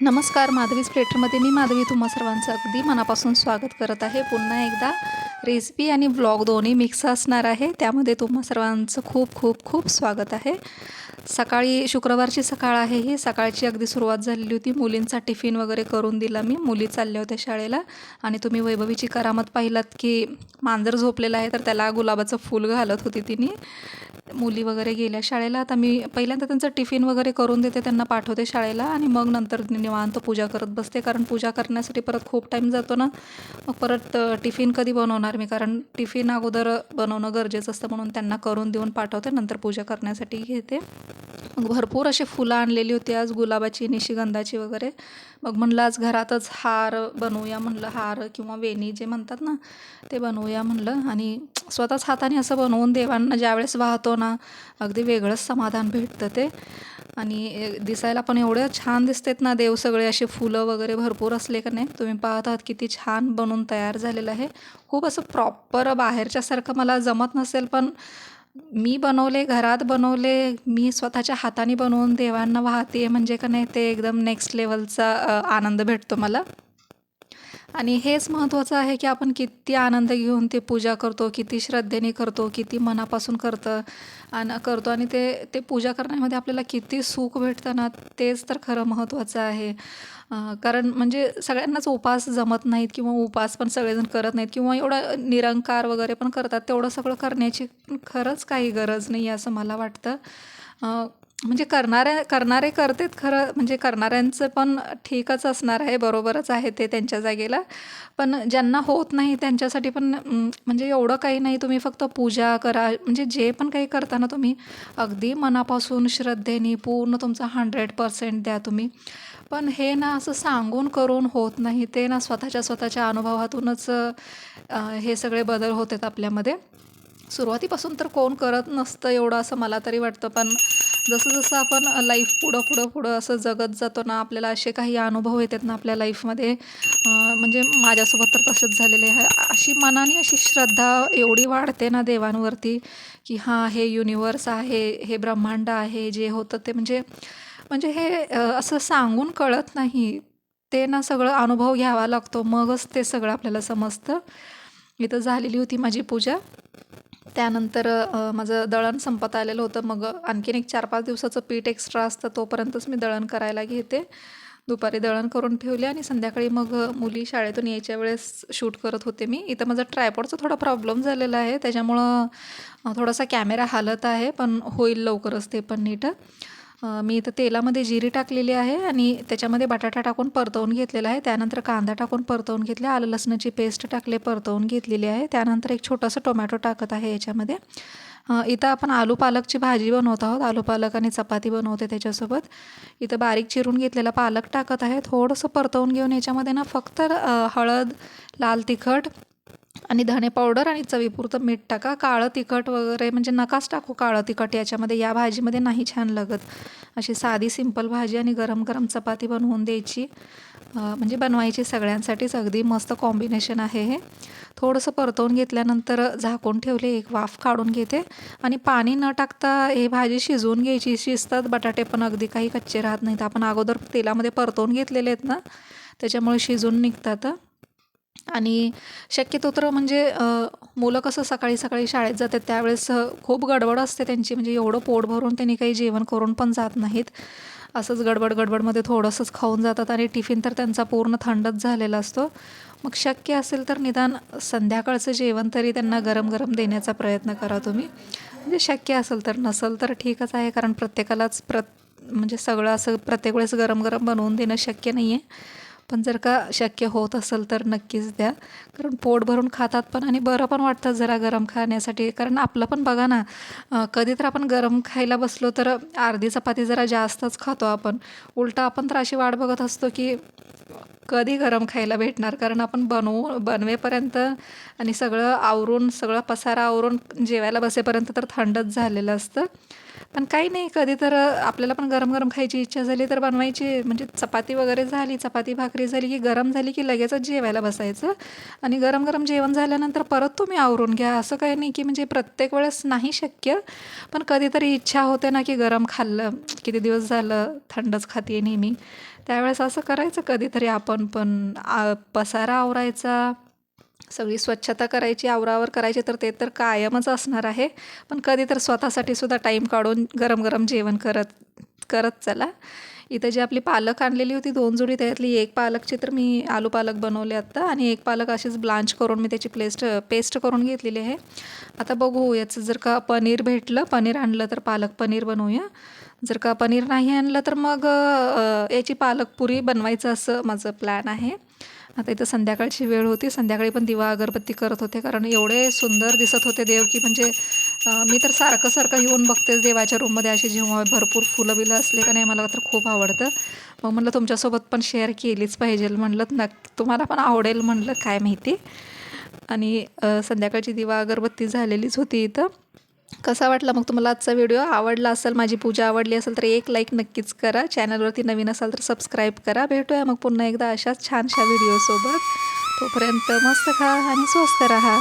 नमस्कार माधवीज प्लेटरमध्ये मी माधवी तुम्हा सर्वांचं अगदी मनापासून स्वागत करत आहे. पुन्हा एकदा रेसिपी आणि ब्लॉग दोन्ही मिक्स असणार आहे. त्यामध्ये तुम्हा सर्वांचं खूप खूप खूप स्वागत आहे. सकाळी शुक्रवारची सकाळ आहे ही. सकाळची अगदी सुरुवात झालेली होती. मुलींचा टिफिन वगैरे करून दिला मी. मुली चालल्या होत्या शाळेला. आणि तुम्ही वैभवीची करामत पाहिलात की मांजर झोपलेला आहे तर त्याला गुलाबाचं फूल घालत होती तिने. मुली वगैरे गेल्या. शाळेला आता मी पहिल्यांदा त्यांचं टिफिन वगैरे करून देते त्यांना पाठवते शाळेला आणि मग नंतर निवांत पूजा करत बसते. कारण पूजा करण्यासाठी परत खूप टाईम जातो ना. मग परत टिफिन कधी बनवणार मी? कारण टिफिन अगोदर बनवणं गरजेचं असतं म्हणून त्यांना करून देऊन पाठवते नंतर पूजा करण्यासाठी घेते. मग भरपूर अशी फुलं आणलेली होती आज गुलाबाची निशिगंधाची वगैरे. मग म्हणलं आज घरातच हार बनवूया म्हणलं हार किंवा वेणी जे म्हणतात ना ते बनवूया म्हणलं. आणि स्वतःच हाताने असं बनवून देवांना ज्यावेळेस वाहतो ना अगदी वेगळंच समाधान भेटतं ते. आणि दिसायला पण एवढं छान दिसतात ना देव सगळे असे फुलं वगैरे भरपूर असले का नाही तुम्ही पाहत आहात किती छान बनून तयार झालेलं आहे. खूप असं प्रॉपर बाहेरच्यासारखं मला जमत नसेल पण मी बनवले घरात बनवले मी स्वतःच्या हाताने बनवून देवांना वाहते म्हणजे का नाही ते एकदम नेक्स्ट लेवलचा आनंद भेटतो मला. आणि हेच महत्त्वाचं आहे की आपण किती आनंद घेऊन ते पूजा करतो किती श्रद्धेने करतो किती मनापासून करतं आणि करतो. आणि ते ते पूजा करण्यामध्ये आपल्याला किती सुख भेटतं ना तेच तर खरं महत्त्वाचं आहे. कारण म्हणजे सगळ्यांनाच उपास जमत नाहीत किंवा उपास पण सगळेजण करत नाहीत किंवा एवढं निरंकार वगैरे पण करतात. तेवढं सगळं करण्याची खरंच काही गरज नाही आहे असं मला वाटतं. म्हणजे करणाऱ्या करणारे करतेत खरं म्हणजे करणाऱ्यांचं पण ठीकच असणार आहे बरोबरच आहे ते त्यांच्या जागेला. पण ज्यांना होत नाही त्यांच्यासाठी पण म्हणजे एवढं काही नाही तुम्ही फक्त पूजा करा. म्हणजे जे पण काही करताना तुम्ही अगदी मनापासून श्रद्धेने पूर्ण तुमचा हंड्रेड पर्सेंट द्या तुम्ही. पण हे ना असं सांगून करून होत नाही ते ना स्वतःच्या स्वतःच्या अनुभवातूनच हे सगळे बदल होत आहेत आपल्यामध्ये. सुरुवातीपासून तर कोण करत नसतं एवढं असं मला तरी वाटतं पण जसं जसं आपण लाईफ पुढं पुढं पुढं असं जगत जातो ना आपल्याला असे काही अनुभव येतात ना आपल्या लाईफमध्ये म्हणजे माझ्यासोबत तर तसंच झालेले आहे. अशी मनाने अशी श्रद्धा एवढी वाढते ना देवांवरती की हां हे युनिवर्स आहे हे ब्रह्मांड आहे जे होतं ते म्हणजे म्हणजे हे असं सांगून कळत नाही. ते ना सगळं अनुभव घ्यावा लागतो. मगच ते सगळं आपल्याला समजतं. इथं झालेली होती माझी पूजा. त्यानंतर माझं दळण संपत आलेलं होतं. मग आणखीन एक चार पाच दिवसाचं पीठ एक्स्ट्रा असतं तोपर्यंतच मी दळण करायला घेते. दुपारी दळण करून ठेवले आणि संध्याकाळी मग मुली शाळेतून यायच्या वेळेस शूट करत होते मी. इथं माझा ट्रायपॉडचा थोडा प्रॉब्लेम झालेला आहे. त्याच्यामुळं थोडासा कॅमेरा हालत आहे पण होईल लवकरच ते पण नीट. मी इथं तेलामध्ये जिरी टाकलेली आहे आणि त्याच्यामध्ये बटाटा टाकून परतवून घेतलेला आहे. त्यानंतर कांदा टाकून परतवून घेतला. आलं लसणाची पेस्ट टाकले परतवून घेतलेली आहे. त्यानंतर एक छोटंसं टोमॅटो टाकत आहे याच्यामध्ये. इथं आपण आलू पालकची भाजी बनवत आहोत. आलू पालक आणि चपाती बनवते त्याच्यासोबत. इथं बारीक चिरून घेतलेला पालक टाकत आहे. थोडंसं परतवून घेऊन याच्यामध्ये ना फक्त हळद लाल तिखट आणि धणे पावडर आणि चवीपुरतं मीठ टाका. काळं तिखट वगैरे म्हणजे नकाच टाकू काळं तिखट याच्यामध्ये या भाजीमध्ये नाही छान लागत. अशी साधी सिंपल भाजी आणि गरम गरम चपाती बनवून द्यायची. म्हणजे बनवायची सगळ्यांसाठीच. अगदी मस्त कॉम्बिनेशन आहे हे. थोडंसं परतवून घेतल्यानंतर झाकून ठेवले. एक वाफ काढून घेते. आणि पाणी न टाकता हे भाजी शिजवून घ्यायची. शिजतात बटाटे पण अगदी काही कच्चे राहत नाहीत. आपण अगोदर तेलामध्ये परतवून घेतलेले आहेत ना त्याच्यामुळे शिजून निघतात. आणि शक्यतो तर म्हणजे मुलं कसं सकाळी सकाळी शाळेत जातात त्यावेळेस खूप गडबड असते त्यांची. म्हणजे एवढं पोट भरून त्यांनी काही जेवण करून पण जात नाहीत. असंच गडबड गडबडमध्ये थोडंसंच खाऊन जातात आणि टिफिन तर त्यांचा पूर्ण थंडच झालेला असतो. मग शक्य असेल तर निदान संध्याकाळचं जेवण तरी त्यांना गरम गरम देण्याचा प्रयत्न करा तुम्ही. म्हणजे शक्य असेल तर नसेल तर ठीकच आहे कारण प्रत्येकालाच प्र म्हणजे सगळं असं प्रत्येक वेळेस गरम गरम बनवून देणं शक्य नाही आहे पण जर का शक्य होत असेल तर नक्कीच द्या. कारण पोट भरून खातात पण आणि बरं पण वाटतं जरा गरम खाण्यासाठी. कारण आपलं पण बघा ना कधी तर आपण गरम खायला बसलो तर अर्धी चपाती जरा जास्तच खातो आपण. उलटं आपण तर अशी वाट बघत असतो की कधी गरम खायला भेटणार? कारण आपण बनवू बनवेपर्यंत आणि सगळं आवरून सगळं पसारा आवरून जेवायला बसेपर्यंत तर थंडच झालेलं असतं. पण काही नाही कधी तर आपल्याला पण गरम गरम खायची इच्छा झाली तर बनवायची. म्हणजे चपाती वगैरे झाली चपाती भाकरी झाली की गरम झाली की लगेचच जेवायला बसायचं. आणि गरम गरम जेवण झाल्यानंतर परत तुम्ही आवरून घ्या. असं काही नाही की म्हणजे प्रत्येक वेळेस नाही शक्य. पण कधीतरी इच्छा होते ना की गरम खाल्लं किती दिवस झालं थंडच खाते नेहमी. त्यावेळेस असं करायचं. कधीतरी आपण पण पसारा आवरायचा. सगळी स्वच्छता करायची आवरावर करायची तर ते तर कायमच असणार आहे. पण कधी तर स्वतःसाठी सुद्धा टाईम काढून गरम गरम जेवण करत करत चला. इथं जी आपली पालक आणलेली होती दोन जोडी त्यातली एक पालकची तर मी आलू पालक बनवले आत्ता आणि एक पालक अशीच ब्लांच करून मी त्याची प्लेस्ट पेस्ट करून घेतलेली आहे. आता बघू याचं जर का पनीर भेटलं पनीर आणलं तर पालक पनीर बनवूया. जर का पनीर नाही आणलं तर मग याची पालक पुरी बनवायचं असं माझं प्लॅन आहे. आता इथं संध्याकाळची वेळ होती. संध्याकाळी पण दिवा अगरबत्ती करत होते. कारण एवढे सुंदर दिसत होते देव की म्हणजे मी तर सारखं सारखं येऊन बघतेच देवाच्या रूममध्ये अशी जेव्हा भरपूर फुलं बिलं असले का नाही मला तर खूप आवडतं. मग म्हणलं तुमच्यासोबत पण शेअर केलीच पाहिजे म्हणलं नक्की तुम्हाला पण आवडेल म्हणलं काय माहिती. आणि संध्याकाळची दिवा अगरबत्ती झालेलीच होती इथं. कसा वाटला मग तुम्हाला आजचा व्हिडिओ आवडला असेल माझी पूजा आवडली असेल तर एक लाईक नक्कीच करा. चॅनलवरती नवीन असाल तर सबस्क्राईब करा. भेटूया मग पुन्हा एकदा अशाच छानशा व्हिडिओसोबत तोपर्यंत मस्त खा आणि स्वस्त राहा.